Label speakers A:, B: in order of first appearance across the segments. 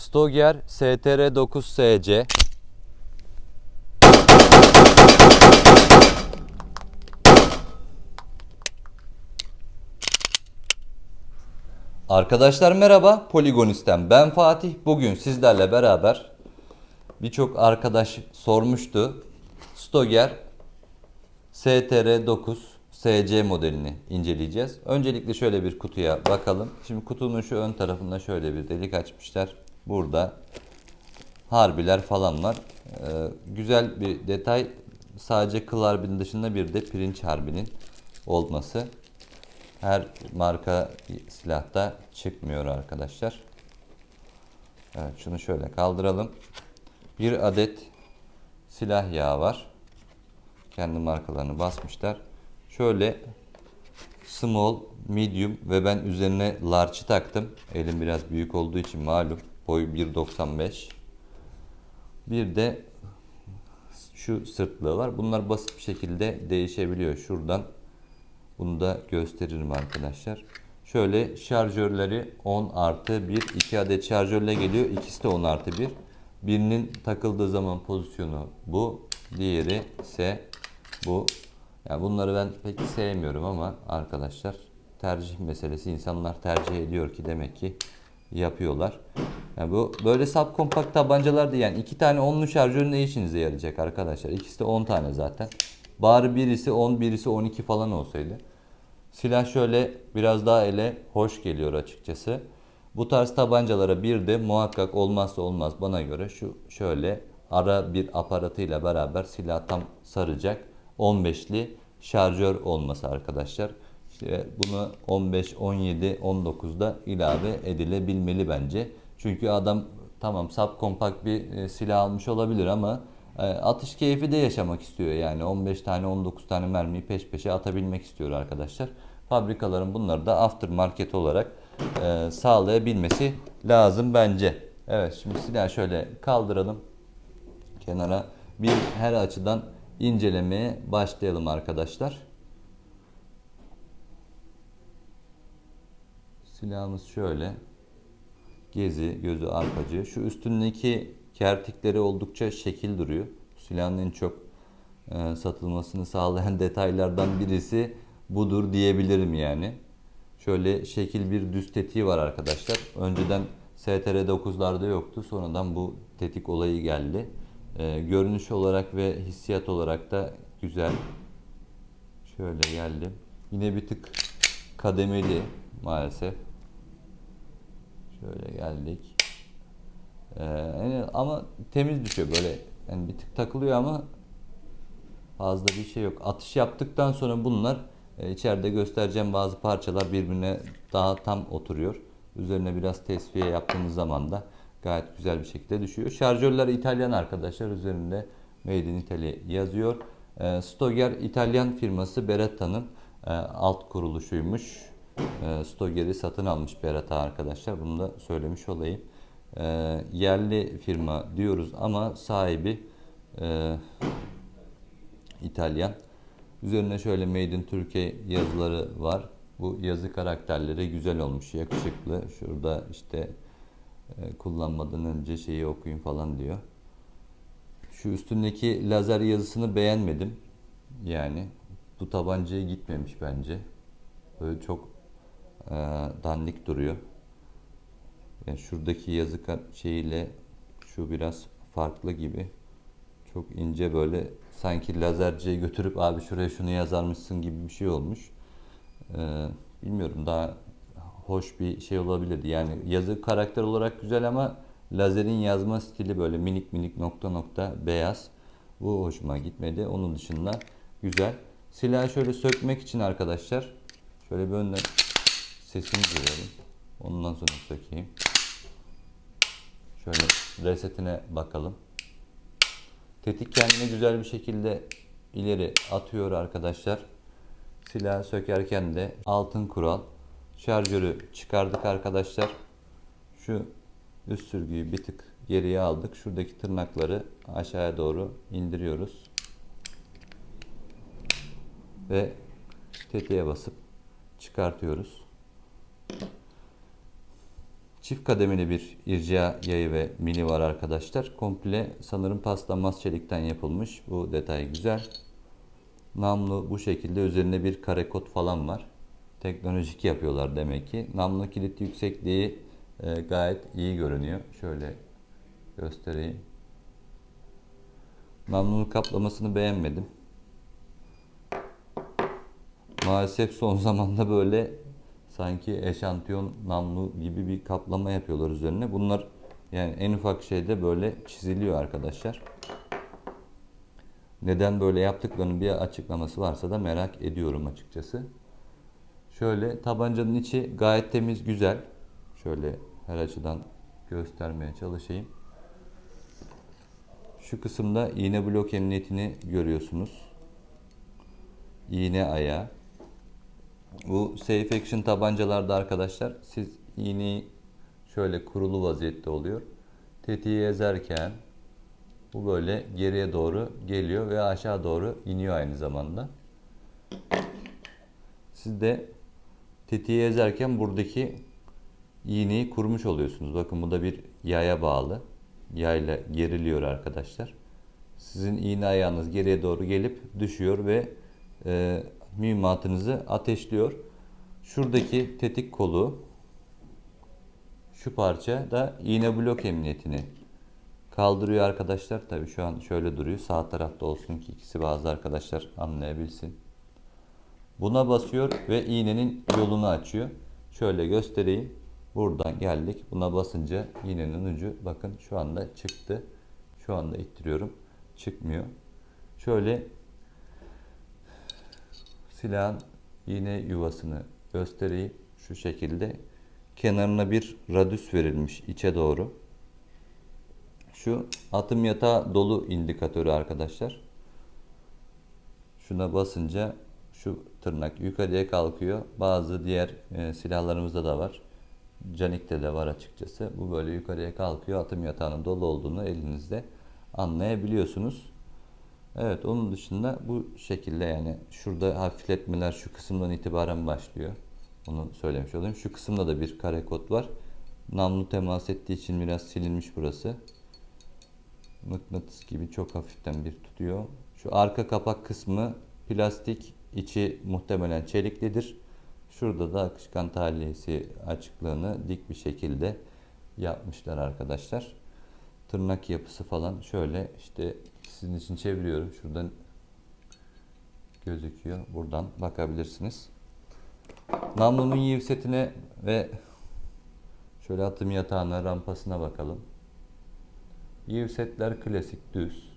A: Stoger STR9SC Arkadaşlar merhaba, Poligonist'ten ben Fatih. Bugün sizlerle beraber birçok arkadaş sormuştu. Stoger STR9 SC modelini inceleyeceğiz. Öncelikle şöyle bir kutuya bakalım. Şimdi kutunun şu ön tarafında şöyle bir delik açmışlar. Burada harbiler falan var. Ee, güzel bir detay. Sadece kıl harbinin dışında bir de pirinç harbinin olması. Her marka silahta çıkmıyor arkadaşlar. Evet şunu şöyle kaldıralım. Bir adet silah yağı var. Kendi markalarını basmışlar. Şöyle small, medium ve ben üzerine large'ı taktım. Elim biraz büyük olduğu için malum. Boy 1.95. Bir de şu sırtlığı var. Bunlar basit bir şekilde değişebiliyor. Şuradan bunu da gösteririm arkadaşlar. Şöyle şarjörleri 10 artı 1. 2 adet şarjörle geliyor. İkisi de 10 artı 1. Birinin takıldığı zaman pozisyonu bu. Diğeri ise bu. Yani bunları ben pek sevmiyorum ama arkadaşlar tercih meselesi. insanlar tercih ediyor ki demek ki yapıyorlar. Yani bu böyle subkompakt tabancalar değil. Yani iki tane onlu şarjör ne işinize yarayacak arkadaşlar? İkisi de 10 tane zaten. Bari birisi 10, birisi 12 falan olsaydı. Silah şöyle biraz daha ele hoş geliyor açıkçası. Bu tarz tabancalara bir de muhakkak olmazsa olmaz bana göre şu şöyle ara bir aparatıyla beraber silah tam saracak 15'li şarjör olması arkadaşlar. İşte bunu 15, 17, 19'da ilave edilebilmeli bence. Çünkü adam tamam subkompakt bir e, silah almış olabilir ama e, atış keyfi de yaşamak istiyor yani 15 tane 19 tane mermiyi peş peşe atabilmek istiyor arkadaşlar. Fabrikaların bunları da aftermarket olarak e, sağlayabilmesi lazım bence. Evet şimdi silahı şöyle kaldıralım kenara bir her açıdan incelemeye başlayalım arkadaşlar. Silahımız şöyle. Gezi, gözü arpacı. Şu üstündeki kertikleri oldukça şekil duruyor. Silahın en çok e, satılmasını sağlayan detaylardan birisi budur diyebilirim yani. Şöyle şekil bir düz tetiği var arkadaşlar. Önceden STR9'larda yoktu. Sonradan bu tetik olayı geldi. E, görünüş olarak ve hissiyat olarak da güzel. Şöyle geldim. Yine bir tık kademeli maalesef. Şöyle geldik. Ee, yani ama temiz düşüyor böyle. Yani bir tık takılıyor ama fazla bir şey yok. Atış yaptıktan sonra bunlar e, içeride göstereceğim bazı parçalar birbirine daha tam oturuyor. Üzerine biraz tesviye yaptığınız zaman da gayet güzel bir şekilde düşüyor. Şarjörler İtalyan arkadaşlar. Üzerinde Made in Italy yazıyor. E, Stoger İtalyan firması Beretta'nın e, alt kuruluşuymuş. E, Stoger'i satın almış Beretta arkadaşlar. Bunu da söylemiş olayım. E, yerli firma diyoruz ama sahibi e, İtalyan. Üzerine şöyle Made in Türkiye yazıları var. Bu yazı karakterleri güzel olmuş, yakışıklı. Şurada işte e, kullanmadan önce şeyi okuyun falan diyor. Şu üstündeki lazer yazısını beğenmedim. Yani bu tabancaya gitmemiş bence. Böyle çok e, dandik duruyor. Yani şuradaki yazı şeyiyle şu biraz farklı gibi. Çok ince böyle sanki lazerciye götürüp abi şuraya şunu yazarmışsın gibi bir şey olmuş. Ee, bilmiyorum daha hoş bir şey olabilirdi. Yani yazı karakter olarak güzel ama lazerin yazma stili böyle minik minik nokta nokta beyaz. Bu hoşuma gitmedi. Onun dışında güzel. Silahı şöyle sökmek için arkadaşlar şöyle bir önden sesini duyalım. Ondan sonra sökeyim. Şöyle resetine bakalım. Tetik kendini güzel bir şekilde ileri atıyor arkadaşlar. Silah sökerken de altın kural. Şarjörü çıkardık arkadaşlar. Şu üst sürgüyü bir tık geriye aldık. Şuradaki tırnakları aşağıya doğru indiriyoruz. Ve tetiğe basıp çıkartıyoruz. Çift kademeli bir irca yayı ve mini var arkadaşlar. Komple sanırım paslanmaz çelikten yapılmış. Bu detay güzel. Namlu bu şekilde üzerinde bir kare kod falan var. Teknolojik yapıyorlar demek ki. Namlu kilit yüksekliği e, gayet iyi görünüyor. Şöyle göstereyim. Namlunun kaplamasını beğenmedim. Maalesef son zamanda böyle sanki eşantiyon namlu gibi bir kaplama yapıyorlar üzerine. Bunlar yani en ufak şeyde böyle çiziliyor arkadaşlar. Neden böyle yaptıklarının bir açıklaması varsa da merak ediyorum açıkçası. Şöyle tabancanın içi gayet temiz, güzel. Şöyle her açıdan göstermeye çalışayım. Şu kısımda iğne blok emniyetini görüyorsunuz. İğne ayağı. Bu Safe Action tabancalarda arkadaşlar siz iğneyi şöyle kurulu vaziyette oluyor. Tetiği ezerken bu böyle geriye doğru geliyor ve aşağı doğru iniyor aynı zamanda. Siz de tetiği ezerken buradaki iğneyi kurmuş oluyorsunuz. Bakın bu da bir yaya bağlı. Yayla geriliyor arkadaşlar. Sizin iğne ayağınız geriye doğru gelip düşüyor ve e, mühimmatınızı ateşliyor. Şuradaki tetik kolu şu parça da iğne blok emniyetini kaldırıyor arkadaşlar. Tabi şu an şöyle duruyor. Sağ tarafta olsun ki ikisi bazı arkadaşlar anlayabilsin. Buna basıyor ve iğnenin yolunu açıyor. Şöyle göstereyim. Buradan geldik. Buna basınca iğnenin ucu bakın şu anda çıktı. Şu anda ittiriyorum. Çıkmıyor. Şöyle silahın iğne yuvasını göstereyim. Şu şekilde kenarına bir radüs verilmiş içe doğru. Şu atım yatağı dolu indikatörü arkadaşlar. Şuna basınca şu tırnak yukarıya kalkıyor. Bazı diğer e, silahlarımızda da var. Canik'te de var açıkçası. Bu böyle yukarıya kalkıyor. Atım yatağının dolu olduğunu elinizde anlayabiliyorsunuz. Evet onun dışında bu şekilde yani şurada hafifletmeler şu kısımdan itibaren başlıyor. Onu söylemiş olayım. Şu kısımda da bir kare kod var. Namlu temas ettiği için biraz silinmiş burası. Mıknatıs gibi çok hafiften bir tutuyor. Şu arka kapak kısmı plastik, içi muhtemelen çeliklidir. Şurada da akışkan tahliyesi açıklığını dik bir şekilde yapmışlar arkadaşlar. Tırnak yapısı falan şöyle işte sizin için çeviriyorum. Şuradan gözüküyor. Buradan bakabilirsiniz. Namlunun yiv setine ve şöyle atım yatağına, rampasına bakalım. Yiv setler klasik düz.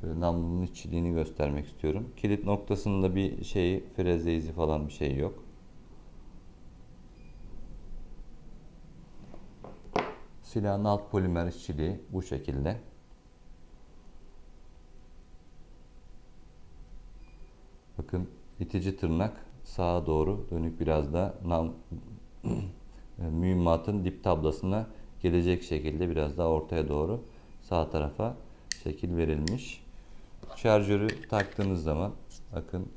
A: Şöyle namlunun içliğini göstermek istiyorum. Kilit noktasında bir şeyi, freze izi falan bir şey yok. Silahın alt polimer işçiliği bu şekilde. Bakın itici tırnak sağa doğru dönük biraz da nam mühimmatın dip tablasına gelecek şekilde biraz daha ortaya doğru sağ tarafa şekil verilmiş. Şarjörü taktığınız zaman bakın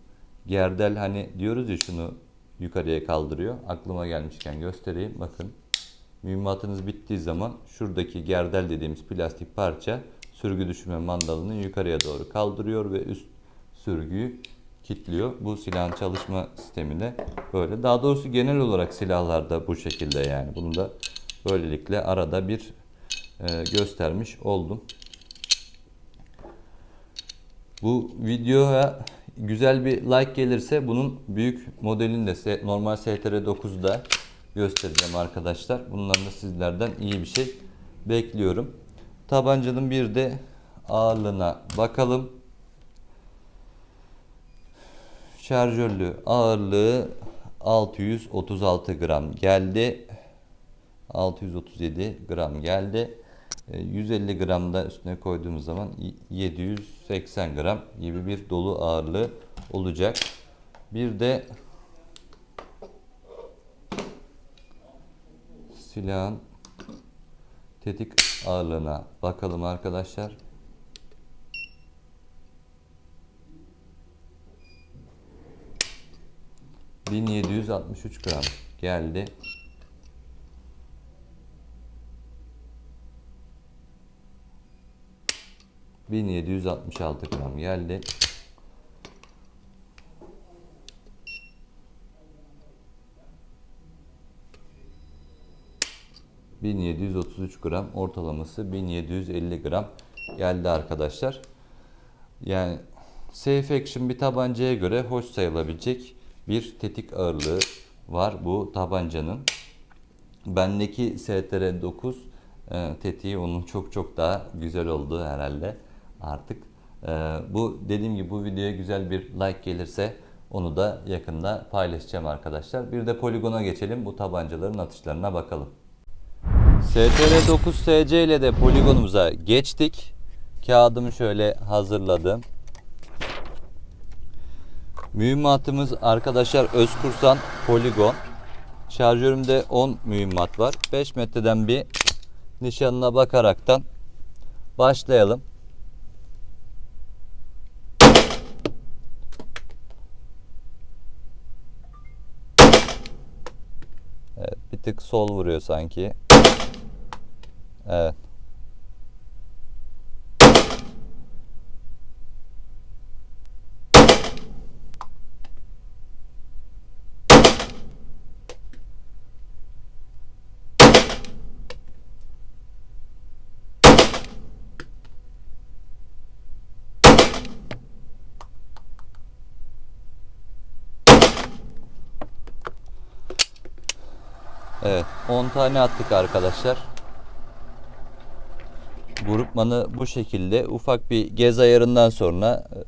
A: gerdel hani diyoruz ya şunu yukarıya kaldırıyor. Aklıma gelmişken göstereyim. Bakın mühimmatınız bittiği zaman şuradaki gerdel dediğimiz plastik parça sürgü düşürme mandalını yukarıya doğru kaldırıyor ve üst sürgüyü kilitliyor. Bu silahın çalışma sistemi de böyle. Daha doğrusu genel olarak silahlarda bu şekilde yani. Bunu da böylelikle arada bir e, göstermiş oldum. Bu videoya güzel bir like gelirse bunun büyük modelini de normal STR 9'da göstereceğim arkadaşlar. Bundan da sizlerden iyi bir şey bekliyorum. Tabancanın bir de ağırlığına bakalım. Şarjörlü ağırlığı 636 gram geldi. 637 gram geldi. 150 gram da üstüne koyduğumuz zaman 780 gram gibi bir dolu ağırlığı olacak. Bir de silahın tetik ağırlığına bakalım arkadaşlar. 1763 gram geldi. Bin yedi yüz altmış altı gram geldi. Bin yedi yüz otuz üç gram ortalaması bin yedi yüz elli gram geldi arkadaşlar. Yani safe action bir tabancaya göre hoş sayılabilecek bir tetik ağırlığı var bu tabancanın. Bendeki STR9 e, tetiği onun çok çok daha güzel olduğu herhalde artık. E, bu dediğim gibi bu videoya güzel bir like gelirse onu da yakında paylaşacağım arkadaşlar. Bir de poligona geçelim bu tabancaların atışlarına bakalım. STR9 SC ile de poligonumuza geçtik. Kağıdımı şöyle hazırladım. Mühimmatımız arkadaşlar Özkursan Poligon. Şarjörümde 10 mühimmat var. 5 metreden bir nişanına bakaraktan başlayalım. Evet, bir tık sol vuruyor sanki. Evet. Evet 10 tane attık arkadaşlar. Grupmanı bu şekilde ufak bir gez ayarından sonra e,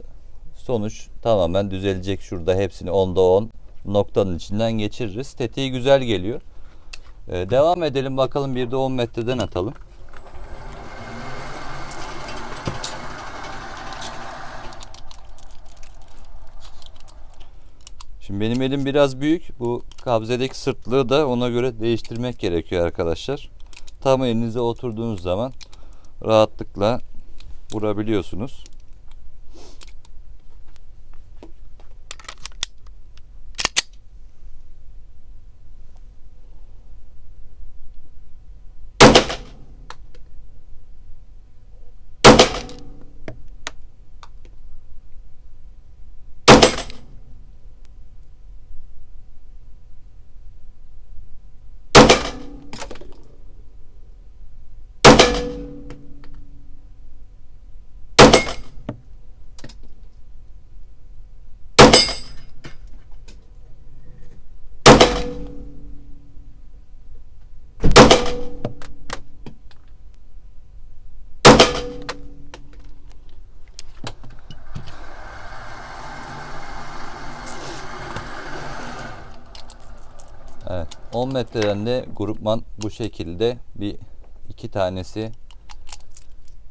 A: sonuç tamamen düzelecek. Şurada hepsini 10'da 10 noktanın içinden geçiririz. Tetiği güzel geliyor. Ee, devam edelim bakalım bir de 10 metreden atalım. Şimdi benim elim biraz büyük. Bu kabzedeki sırtlığı da ona göre değiştirmek gerekiyor arkadaşlar. Tam elinize oturduğunuz zaman rahatlıkla vurabiliyorsunuz. Evet. 10 metreden de grupman bu şekilde bir iki tanesi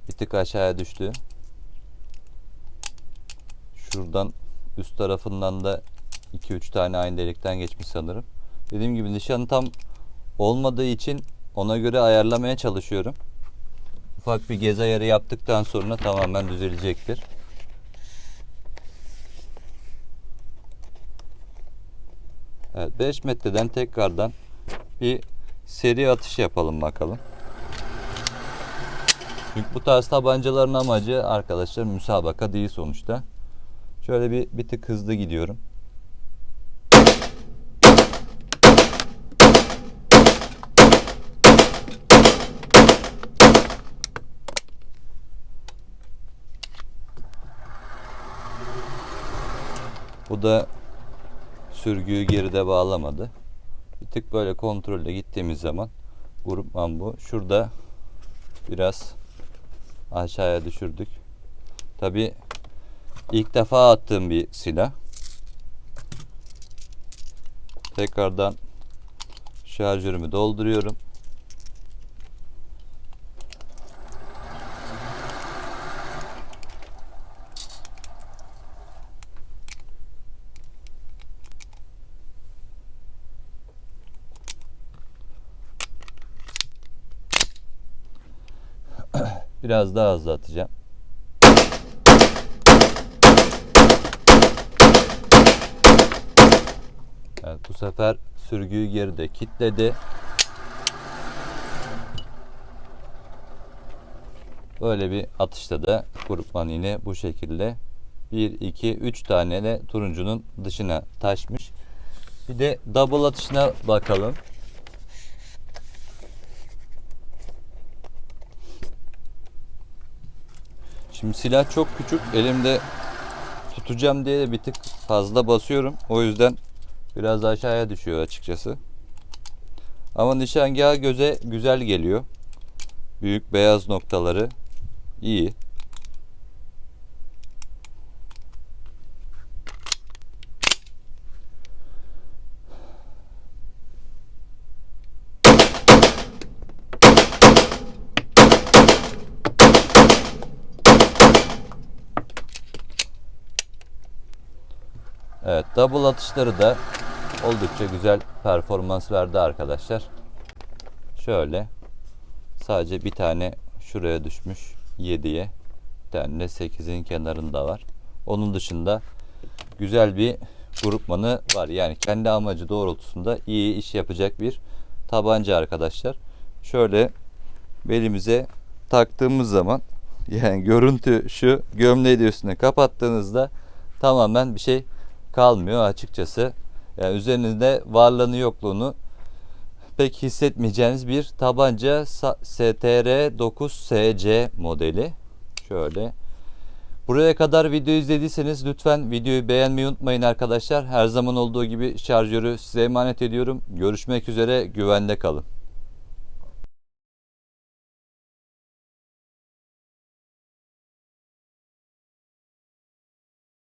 A: bir tık aşağıya düştü. Şuradan üst tarafından da 2-3 tane aynı delikten geçmiş sanırım. Dediğim gibi nişanı tam olmadığı için ona göre ayarlamaya çalışıyorum. Ufak bir gez ayarı yaptıktan sonra tamamen düzelecektir. Evet 5 metreden tekrardan bir seri atış yapalım bakalım. Çünkü bu tarz tabancaların amacı arkadaşlar müsabaka değil sonuçta. Şöyle bir, bir tık hızlı gidiyorum. Bu da sürgüyü geride bağlamadı. Bir tık böyle kontrolle gittiğimiz zaman grupman bu. Şurada biraz aşağıya düşürdük. Tabi ilk defa attığım bir silah. Tekrardan şarjörümü dolduruyorum. Biraz daha hızlı atacağım. Evet, bu sefer sürgüyü geride kilitledi. Böyle bir atışta da grupman yine bu şekilde 1, 2, 3 tane de turuncunun dışına taşmış. Bir de double atışına bakalım. Şimdi silah çok küçük. Elimde tutacağım diye de bir tık fazla basıyorum. O yüzden biraz aşağıya düşüyor açıkçası. Ama nişangah göze güzel geliyor. Büyük beyaz noktaları iyi. Evet, double atışları da oldukça güzel performans verdi arkadaşlar. Şöyle sadece bir tane şuraya düşmüş 7'ye. Bir tane de 8'in kenarında var. Onun dışında güzel bir grupmanı var. Yani kendi amacı doğrultusunda iyi iş yapacak bir tabanca arkadaşlar. Şöyle belimize taktığımız zaman yani görüntü şu gömleği de üstüne kapattığınızda tamamen bir şey kalmıyor açıkçası. Yani üzerinizde varlığını yokluğunu pek hissetmeyeceğiniz bir tabanca STR 9SC modeli. Şöyle. Buraya kadar video izlediyseniz lütfen videoyu beğenmeyi unutmayın arkadaşlar. Her zaman olduğu gibi şarjörü size emanet ediyorum. Görüşmek üzere güvende kalın.